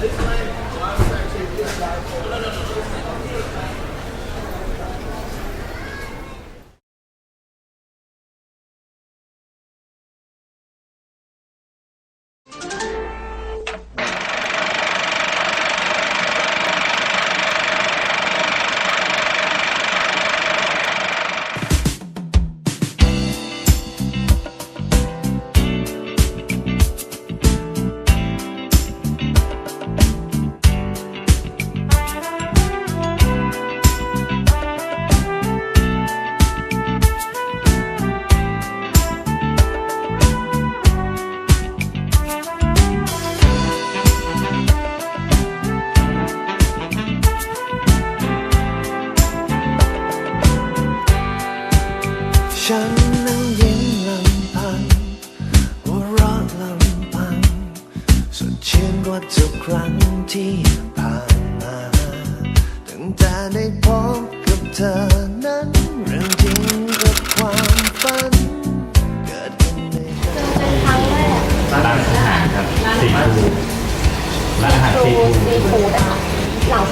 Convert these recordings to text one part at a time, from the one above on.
this one.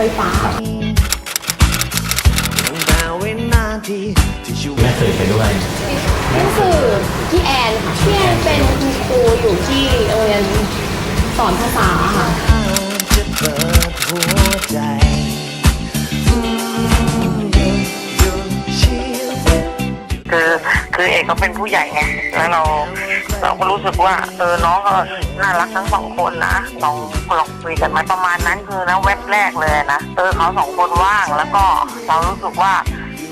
ฟฟ้าตั้งแต่วินาทีที่ชีวิแม่ตเคยไปด้วยนี่คือพี่แอนค่ะพี่แอนเป็นคุณครูอยู่ที่โรงเรียนสอนภาษาค่ะจะเปิดหัวใจอืมหยุดหยุดชีวิตคือคือเอกเขาเป็นผู้ใหญ่ไงแล้วเราเราก็รู้สึกว่า เออน้องก็น่ารักทั้งสองคนนะลองลองคุยกันไหมาประมาณนั้นคือนะเว็บ แรกเลยนะเออเขาสองคนว่างแล้วก็เรารู้สึกว่า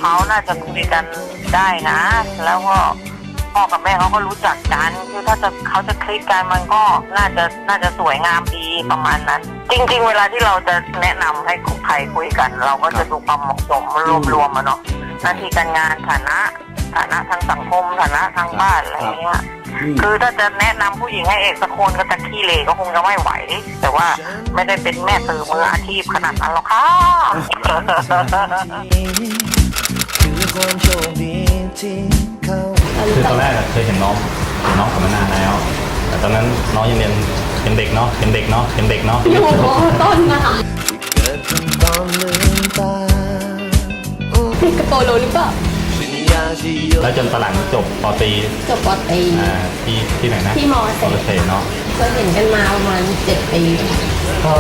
เขาน่าจะคุยกันได้นะ แล้วก็พ่อกับแม่เขาก็รู้จักกันคือถ้าจะเขาจะคลิกกันมันก็น่าจะน่าจะสวยงามดีประมาณนั้น จริง ๆ เวลาที่เราจะแนะนำให้ใครคุยกัน เราก็จะดูความเหมาะสมรวมๆอะเนาะหน้าที่การงานฐานะฐานะทางสังคมฐานะทางบ้านอะไรเงี้ย คือถ้าจะแนะนำผู้หญิงให้เอกสักคนก็จะขี้เหร่ก็คงจะไม่ไหว แต่ว่าไม่ได้เป็นแม่สื่อมืออาชีพขนาดนั้นหรอกค่ะคือความโชคดีที่เขาคือตอนแรกอะเคยเห็นน้องเห็นน้องกับมานานแล้ว แต่ตอนนั้นน้องยังเรียนเป็นเด็กเนาะเป็นเด็กเนาะเป็นเด็กเนาะอยู่มต้นนะคะเกิดขึ้นตอนลืมตาอืมพี่กระโปโลหรือเปล่าสัญญาที่ย แล้วจนตอนหลังจบปอตรีจบปอตรีอ่าที่ที่ไหนนะที่มอเกษตรมอเกษตรเนาะเคยเห็นกันมาประมาณเจ็ดปีก็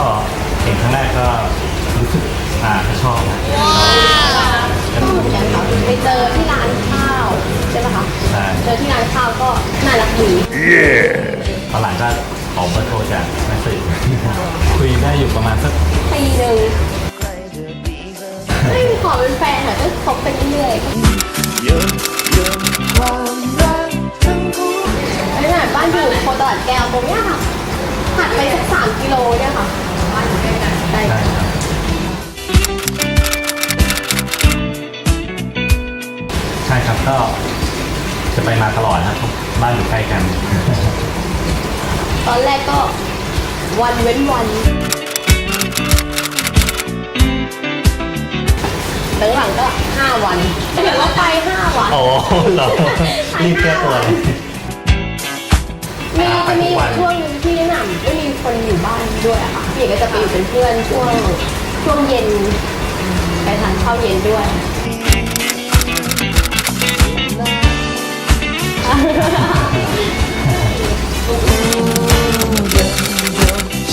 เห็นครั้งแรกก็รู้สึกอ่าชอบนะก็เหมือนกันค่ะไปเจอที่ร้านข้าวใช่ไหมคะใช่เจอที่ร้านข้าวก็น่ารักดีตอนหลังก็ขอเบอร์โทรจากแม่สื่อคุยได้อยู่ประมาณสักปีหนึ่ง ไม่มีขอเป็นแฟนค่ะก็คบไปเรื่อยๆหยุดหยุดความรักทั้งคู่ไอ้เนี่ยบ้านอยู่โคตลาดแก้วตรงเนี้ยค่ะถัดไปสักสามกิโลเนี่ยค่ะบ้านอยู่ใกล้กันใกล้ได้กันครับใช่ครับก็จะไปมาตลอดนะครับบ้านอยู่ใกล้กัน ตอนแรกก็วันเว้นวัน หลังๆก็ห้าวันเดี๋ยวว่าไปห้าวันโอ้เหรอรีบแก้ตัวเลย มีจะมีช่วงหนึงที่หนำไม่มีคนอยู่บ้านด้วยอะค่ะพี่เอกก็จะไปอยู่เป็นเพื่อนช่วงช่วงเย็นไปทานข้าวเย็นด้วย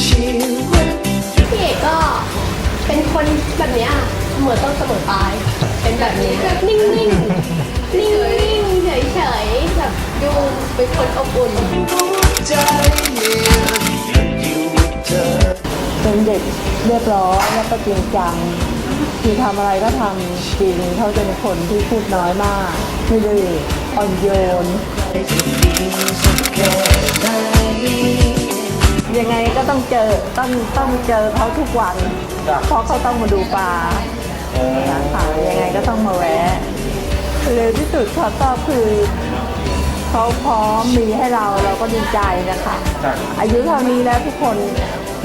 ชีวิตพี่เอกก็เป็นคนแบบเนี้ยเส มอต้นเสมอปลาย เป็นแบบนี้แบบนิ่งๆ นิ่งๆ เฉยๆ แบบดูเป็นคนอบอุ่นหัวใจเนี่ยหยุดอยู่กับเธอเป็นเด็กเรียบร้อยแล้วก็จริงจังคือทำอะไรก็ทำจริงเขาจะเป็นคนที่พูดน้อยมากไม่ดื้ออ่อนโยน ยังไงก็ต้องเจอต้องต้องเจอเขาทุกวันเพราะเขาต้องมาดูปลา ค่ะยังไงก็ต้องมาแวะเร็วที่สุดเขาก็คือเขาพร้อมมีให้เราเราก็ดีใจนะคะ อายุเท่านี้แล้วทุกคน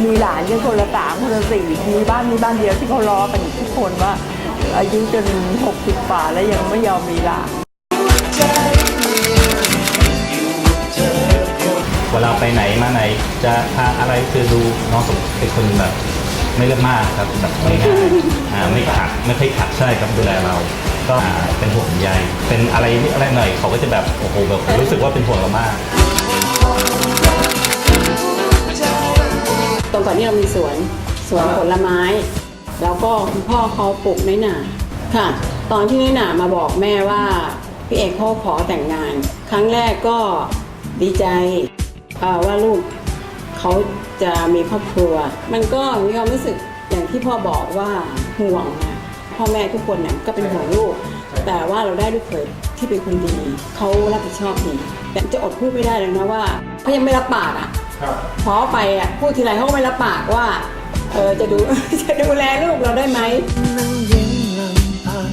มีหลานกันคนละสามคนละสี่มีบ้านมีบ้านเดียวที่เขารอกันอยู่ทุกคนว่า อายุจนหกสิบป่าแล้วยังไม่ยอมมีหลานเวลาไปไหนมาไหนจะพาอะไรคือดูน้องสมเป็นคนแบบ ไม่เลือกมากครับแบบง่ายอ่าไม่ขัดไม่เคยขัดใช่ครับดูแลเรา ก็อ่าเป็นห่วงใยเป็นอะไรนิดอะไรหน่อยเขาก็จะแบบโอ้โหแบบรู้สึกว่าเป็นห่วงเรามาก ตรงก่อนนี้เรามีสวนสวนผลไม้ แล้วก็คุณพ่อเขาปลูกน้อยหนาค่ะ ตอนที่น้อยหนามาบอกแม่ว่า พี่เอกเขาขอแต่งงาน ครั้งแรกก็ดีใจเอ่อว่าลูก เขาจะมีครอบครัว มันก็มีความรู้สึกอย่างที่พ่อบอกว่าห่วงนะพ่อแม่ทุกคนเนี่ยก็เป็นห่วงลูก แต่ว่าเราได้ลูกเขยที่เป็นคนดีเขารับผิดชอบดีแต่จะอดพูดไม่ได้เลยนะว่าเขายังไม่รับปากอะพอไปอะพูดทีไรเขาก็ไม่รับปากว่าเออจะดูจะดูแลลูกเราได้ไหมนั่งยิ้มลำพัง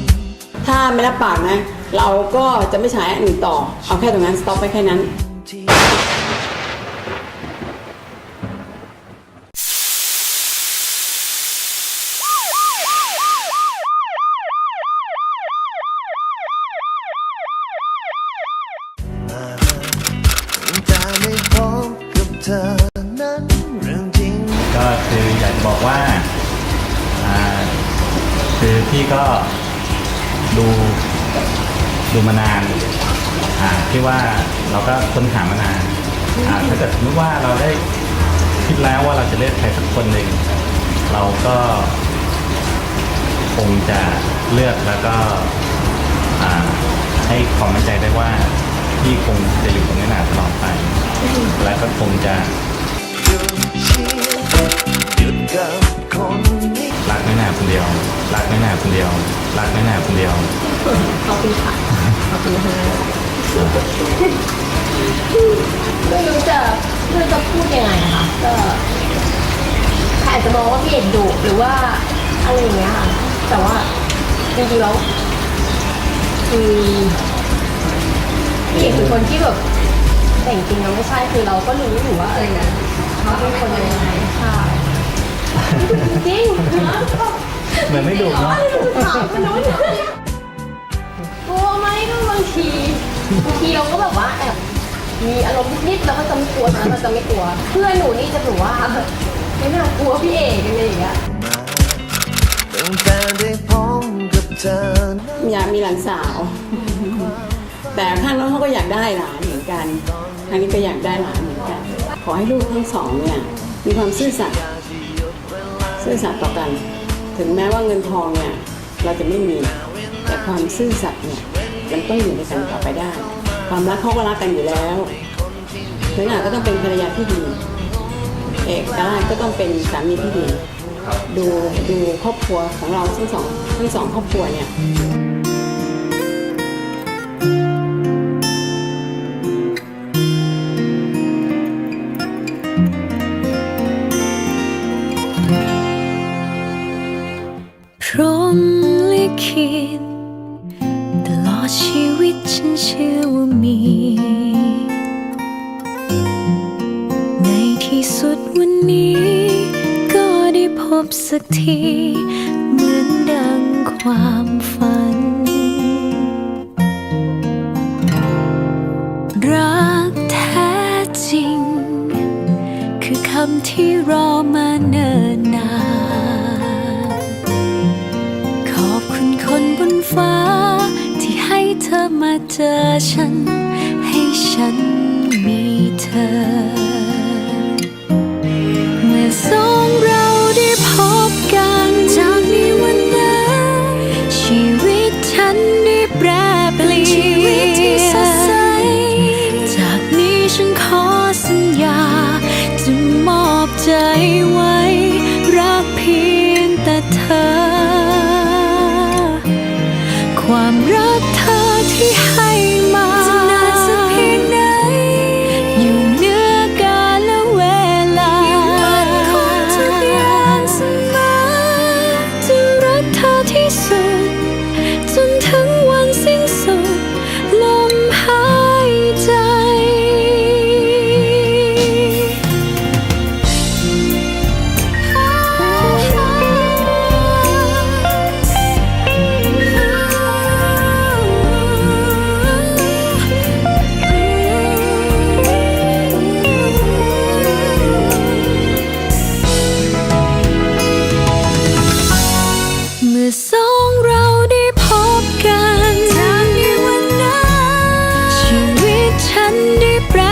ทถ้าไม่รับปากนะ เราก็จะไม่ฉายอันอื่นต่อ เอาแค่ตรงนั้นสต็อปไปแค่นั้น ดูมานานอ่าที่ว่าเราก็ค้นหามานานอ่าถ้าเกิดสมมติว่าเราได้คิดแล้วว่าเราจะเลือกใครสักคนหนึ่งเราก็คงจะเลือกแล้วก็อ่าให้ความมั่นใจได้ว่าพี่คงจะอยู่ตรงนี้นานตลอดไป และก็คงจะหยุดเชียร์หยุดกับคนนี้รักไม่นานคนเดียว รักไม่นานคนเดียว รักไม่นานคนเดียว ขอบคุณค่ะขอบคุณค่ะไม่รู้จะไม่รู้จะพูดยังไงอะค่ะก็ใครอาจจะมองว่าพี่เอกดุหรือว่าอะไรอย่างเงี้ยค่ะ แต่ว่าจริงๆแล้วคือพี่เอกเป็นคนที่แบบแต่จริงๆแล้วไม่ใช่คือเราก็รู้อยู่ว่าเออเขาเป็นคนยังไงค่ะจริงเหมือนไม่ดุเนาะ บางทีบางทีเราก็แบบว่าแอบมีอารมณ์นิดๆเราก็จะไม่กลัวนะเราจะไม่กลัว เพื่อนหนูนี่จะแบบว่าไม่น่ากลัวพี่เอกอะไรอย่างเงี้ยตั้งแต่ได้พบกับเธออยากมีหลานสาว แต่ข้างน้นเขาก็อยากได้หลานเหมือนกันทางนี้ก็อยากได้หลานเหมือนกัน ขอให้ลูกทั้งสองเนี่ยมีความซื่อสัตย์ซื่อสัตย์ต่อกัน ถึงแม้ว่าเงินทองเนี่ยเราจะไม่มีแต่ความซื่อสัตย์เนี่ย ต้องอยู่ในกันต่อไปได้ ความรักเขาก็รักกันอยู่แล้วถึงอาก็ต้องเป็นภรรยาที่ดี เอกได้ก็ต้องเป็นสามีที่ดี ดูดูครอบครัวของเราทั้งสองทั้งสองครอบครัวเนี่ยพำที่รอมาเนิ่นนาน ขอบคุณคนบนฟ้า ที่ให้เธอมาเจอฉัน ให้ฉันมีเธอ pray.